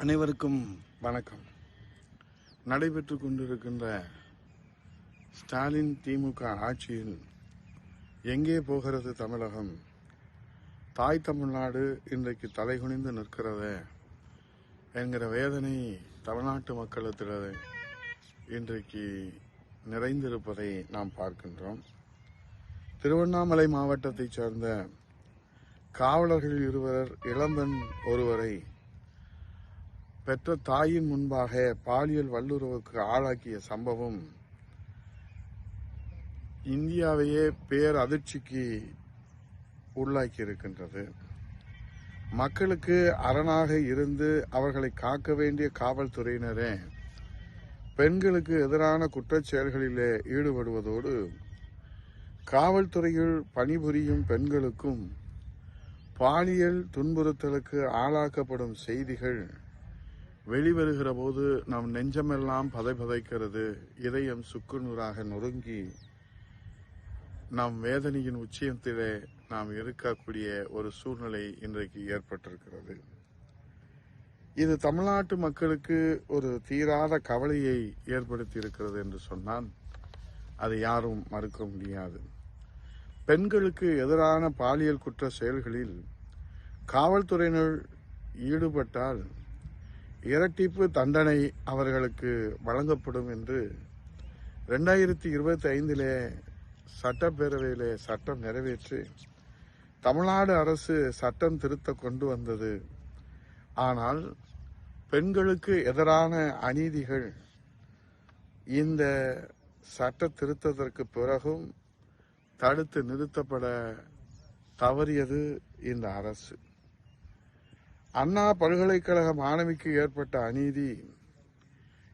அனைவருக்கும் வணக்கம். நடைபெற்று கொண்டிருக்கின்ற ஸ்டாலின் திமுக ஆட்சியில் எங்கே போகிறது தமிழகம்? தாய் தமிழ்நாடு இன்றைக்கு தலைகுனிந்து நிற்கிறது என்கிற வேதனை தமிழ்நாட்டு மக்களத்தில் இன்றைக்கு நிறைந்திருப்பதை நாம் பார்க்கின்றோம். திருவண்ணாமலை மாவட்டத்தைச் சேர்ந்த காவலர்கள் இருவர் இளம்பெண் ஒருவரை பெற்ற தாயின் முன்பாக பாலியல் வல்லுறவுக்கு ஆளாக்கிய சம்பவம். இந்தியாவையே பேர் அதிர்ச்சிக்கு உள்ளாக்கி இருக்கின்றது மக்களுக்கு அரணாக இருந்து அவர்களை காக்க வேண்டிய காவல்துறையினரே பெண்களுக்கு எதிரான குற்றச்செயல்களிலே ஈடுபடுவதோடு காவல்துறையில் பணிபுரியும் பெண்களுக்கும் பாலியல் துன்புறுத்தலுக்கு ஆளாக்கப்படும் செய்திகள் வெளிவருகிற போது நம் நெஞ்சமெல்லாம் பதைபதைக்கிறது இதயம் சுக்குநூறாக நொறுங்கி நம் வேதனையின் உச்சியத்திலே நாம் இருக்கக்கூடிய ஒரு சூழ்நிலை இன்றைக்கு ஏற்பட்டிருக்கிறது. இது தமிழ்நாட்டு மக்களுக்கு ஒரு தீராத கவலையை ஏற்படுத்தி இருக்கிறது என்று சொன்னால் அதை யாரும் மறுக்க முடியாது. பெண்களுக்கு எதிரான பாலியல் குற்ற செயல்களில் காவல்துறையினர் ஈடுபட்டால் இரட்டிப்பு தண்டனை அவர்களுக்கு வழங்கப்படும் என்று ரெண்டாயிரத்தி இருபத்தி ஐந்திலே சட்டப்பேரவையிலே சட்டம் நிறைவேற்றி தமிழ்நாடு அரசு சட்டம் திருத்த கொண்டு வந்தது. ஆனால் பெண்களுக்கு எதிரான அநீதிகள் இந்த சட்ட திருத்தத்திற்கு பிறகும் தடுத்து நிறுத்தப்பட தவறியது இந்த அரசு. அண்ணா பல்கலைக்கழக மாணவிக்கு ஏற்பட்ட அநீதி.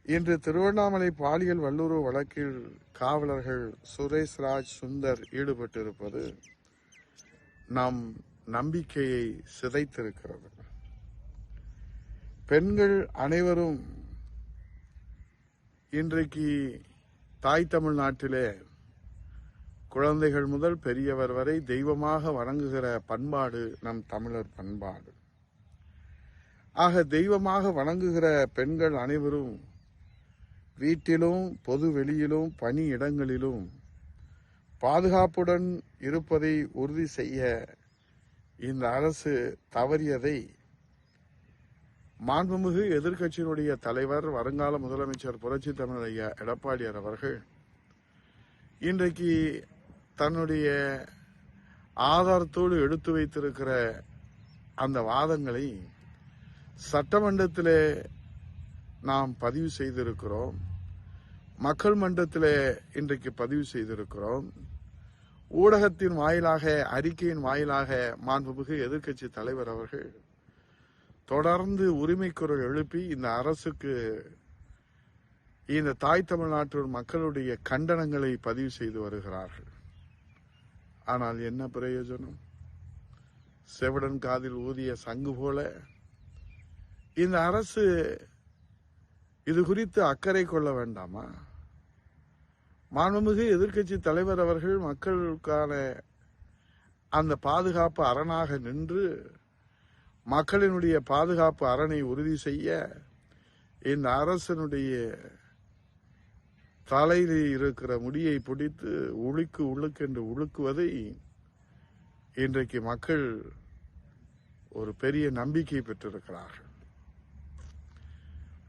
இன்று திருவண்ணாமலை பாலியல் வல்லுறவு வழக்கில் காவலர்கள் சுரேஷ் ராஜ் சுந்தர் ஈடுபட்டிருப்பது நம் நம்பிக்கையை சிதைத்திருக்கிறது. பெண்கள் அனைவரும் இன்றைக்கு தாய் தமிழ்நாட்டிலே குழந்தைகள் முதல் பெரியவர் வரை தெய்வமாக வணங்குகிற பண்பாடு நம் தமிழர் பண்பாடு. ஆக தெய்வமாக வணங்குகிற பெண்கள் அனைவரும் வீட்டிலும் பொது வெளியிலும் பணி இடங்களிலும் பாதுகாப்புடன் இருப்பதை உறுதி செய்ய இந்த அரசு தவறியதை மாண்புமிகு எதிர்க்கட்சியினுடைய தலைவர் வருங்கால முதலமைச்சர் புரட்சி தமிழ் எடப்பாடியார் அவர்கள் இன்றைக்கு தன்னுடைய ஆதாரத்தோடு எடுத்து வைத்திருக்கிற அந்த வாதங்களை சட்டமன்றத்திலே நாம் பதிவு செய்திருக்கிறோம். மக்கள் மன்றத்திலே இன்றைக்கு பதிவு செய்திருக்கிறோம். ஊடகத்தின் வாயிலாக அறிக்கையின் வாயிலாக மாண்புமிகு எதிர்க்கட்சி தலைவர் அவர்கள் தொடர்ந்து உரிமை குரல் எழுப்பி இந்த அரசுக்கு இந்த தாய் தமிழ்நாட்டு மக்களுடைய கண்டனங்களை பதிவு செய்து வருகிறார்கள். ஆனால் என்ன பிரயோஜனம்? செவடன் காதில் ஊதிய சங்கு போல இந்த அரசு இது குறித்து அக்கறை கொள்ள வேண்டாமா? மாண்புமிகு எதிர்க்கட்சி தலைவர் அவர்கள் மக்களுக்கான அந்த பாதுகாப்பு அரணாக நின்று மக்களினுடைய பாதுகாப்பு அரணை உறுதி செய்ய இந்த அரசனுடைய தலையில் இருக்கிற முடியை பிடித்து உழுக்கு உழுக்கு என்று உழுக்குவதை இன்றைக்கு மக்கள் ஒரு பெரிய நம்பிக்கை பெற்றிருக்கிறார்கள்.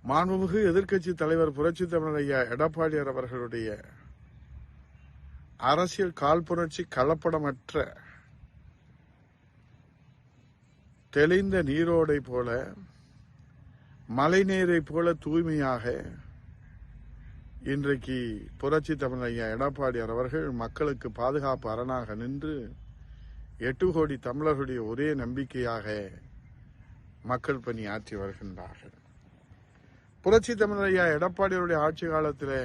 மாண்புமிகு எதிர்க்கட்சி தலைவர் புரட்சி தமிழர் ஐயா எடப்பாடியார் அவர்களுடைய அரசியல் காழ்ப்புணர்ச்சி கலப்படமற்ற தெளிந்த நீரோடை போல மழைநீரை போல தூய்மையாக இன்றைக்கு புரட்சி தமிழ் ஐயா எடப்பாடியார் அவர்கள் மக்களுக்கு பாதுகாப்பு அரணாக நின்று எட்டு கோடி தமிழர்களுடைய ஒரே நம்பிக்கையாக மக்கள் பணி ஆற்றி வருகின்றார்கள். புரட்சி தமிழையா எடப்பாடியருடைய ஆட்சி காலத்தில்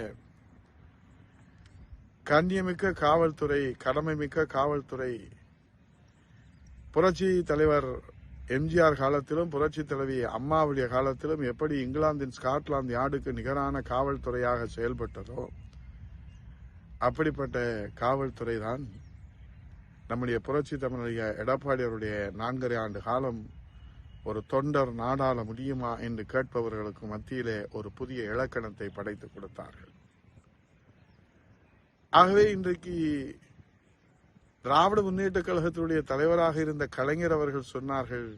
கண்ணியமிக்க காவல்துறை கடமைமிக்க காவல்துறை புரட்சி தலைவர் எம்ஜிஆர் காலத்திலும் புரட்சி தலைவி அம்மாவுடைய காலத்திலும் எப்படி இங்கிலாந்தின் ஸ்காட்லாந்து யார்டுக்கு நிகரான காவல்துறையாக செயல்பட்டதோ அப்படிப்பட்ட காவல்துறை தான் நம்முடைய புரட்சி தமிழக எடப்பாடியருடைய நான்கரை ஆண்டு காலம் ஒரு தொண்டர் நாடாள முடியுமா என்று கேட்பவர்களுக்கு மத்தியிலே ஒரு புதிய இலக்கணத்தை படைத்து கொடுத்தார்கள். ஆகவே இன்றைக்கு திராவிட முன்னேற்ற கழகத்தினுடைய தலைவராக இருந்த கலைஞர் அவர்கள் சொன்னார்கள்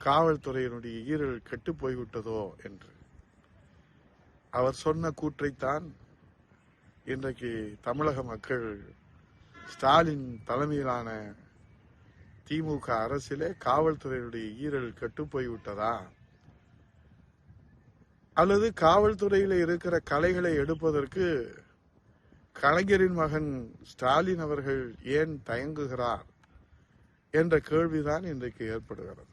காவல்துறையினுடைய ஈரல் கெட்டு போய்விட்டதோ என்று. அவர் சொன்ன கூற்றைத்தான் இன்றைக்கு தமிழக மக்கள் ஸ்டாலின் தலைமையிலான திமுக அரசிலே காவல்துறையினுடைய ஈரல் கெட்டு போய்விட்டதா அல்லது காவல்துறையில இருக்கிற கலைகளை எடுப்பதற்கு கலைஞரின் மகன் ஸ்டாலின் அவர்கள் ஏன் தயங்குகிறார் என்ற கேள்விதான் இன்றைக்கு ஏற்படுகிறது.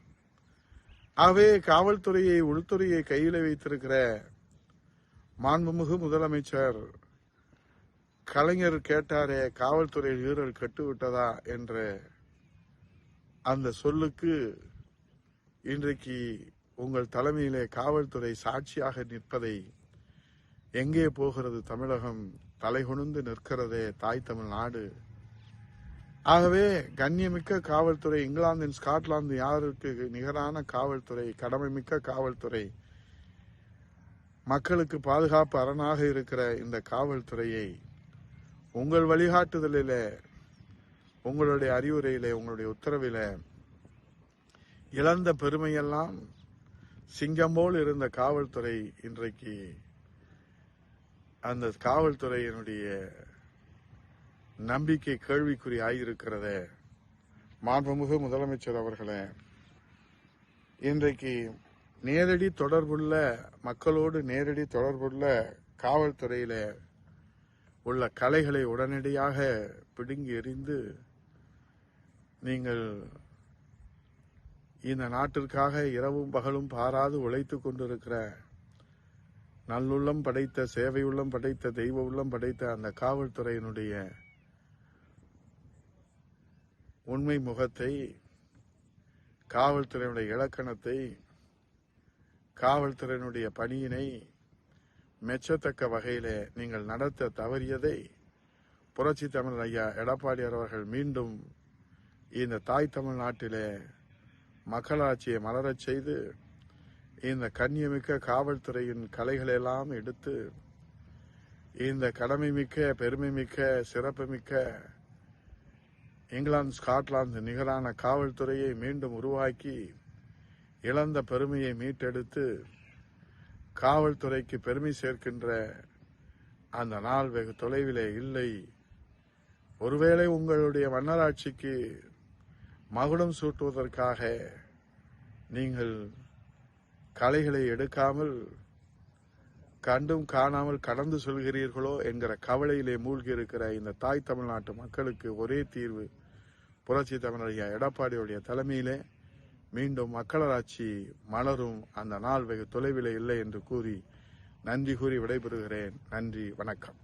ஆகவே காவல்துறையை உள்துறையை கையில் வைத்திருக்கிற மாண்புமிகு முதலமைச்சர் கலைஞர் கேட்டாரே காவல்துறையில் ஈரல் கட்டுவிட்டதா? என்ற அந்த சொல்லுக்கு இன்றைக்கு உங்கள் தலைமையிலே காவல்துறை சாட்சியாக நிற்பதை எங்கே போகிறது தமிழகம்? தலைகுனிந்து நிற்கிறதே தாய் தமிழ் நாடு ஆகவே கண்ணியமிக்க காவல்துறை இங்கிலாந்தின் ஸ்காட்லாந்து யாருக்கு நிகரான காவல்துறை கடமைமிக்க காவல்துறை மக்களுக்கு பாதுகாப்பு அரணாக இருக்கிற இந்த காவல்துறையை உங்கள் வழிகாட்டுதலிலே உங்களுடைய அறிவுரையிலே உங்களுடைய உத்தரவில இழந்த பெருமையெல்லாம் சிங்கம் போல் இருந்த காவல்துறை இன்றைக்கு அந்த காவல்துறையினுடைய நம்பிக்கை கேள்விக்குறி ஆகியிருக்கிறத மாண்புமிகு முதலமைச்சர் அவர்களே இன்றைக்கு நேரடி தொடர்புள்ள மக்களோடு நேரடி தொடர்புள்ள காவல்துறையில உள்ள கலைகளை உடனடியாக பிடுங்கி எறிந்து நீங்கள் இந்த நாட்டிற்காக இரவும் பகலும் பாராது உழைத்து கொண்டிருக்கிற நல்லுள்ளம் படைத்த சேவை உள்ளம் படைத்த தெய்வ உள்ளம் படைத்த அந்த காவல்துறையினுடைய உண்மை முகத்தை காவல்துறையினுடைய இலக்கணத்தை காவல்துறையினுடைய பணியினை மெச்சத்தக்க வகையிலே நீங்கள் நடத்த தவறியதை புரட்சி தமிழ் ஐயா எடப்பாடியார் அவர்கள் மீண்டும் இந்த தாய் தமிழ்நாட்டிலே மக்களாட்சியை மலரச் செய்து இந்த கண்ணியமிக்க காவல்துறையின் கலைகளெல்லாம் எடுத்து இந்த கடமைமிக்க பெருமைமிக்க சிறப்புமிக்க இங்கிலாந்து ஸ்காட்லாந்து நிகரான காவல்துறையை மீண்டும் உருவாக்கி இழந்த பெருமையை மீட்டெடுத்து காவல்துறைக்கு பெருமை சேர்க்கின்ற அந்த நாள் வெகு தொலைவிலே இல்லை. ஒருவேளை உங்களுடைய மன்னராட்சிக்கு மகுடம் சூட்டுவதற்காக நீங்கள் கலைகளை எடுக்காமல் கண்டும் காணாமல் கடந்து சொல்கிறீர்களோ என்கிற கவலையிலே மூழ்கி இருக்கிற இந்த தாய் தமிழ்நாட்டு மக்களுக்கு ஒரே தீர்வு புரட்சி தமிழர் எடப்பாடியுடைய தலைமையிலே மீண்டும் மக்களராட்சி மலரும் அந்த நாள் வெகு தொலைவிலே இல்லை என்று கூறி நன்றி கூறி விடைபெறுகிறேன். நன்றி வணக்கம்.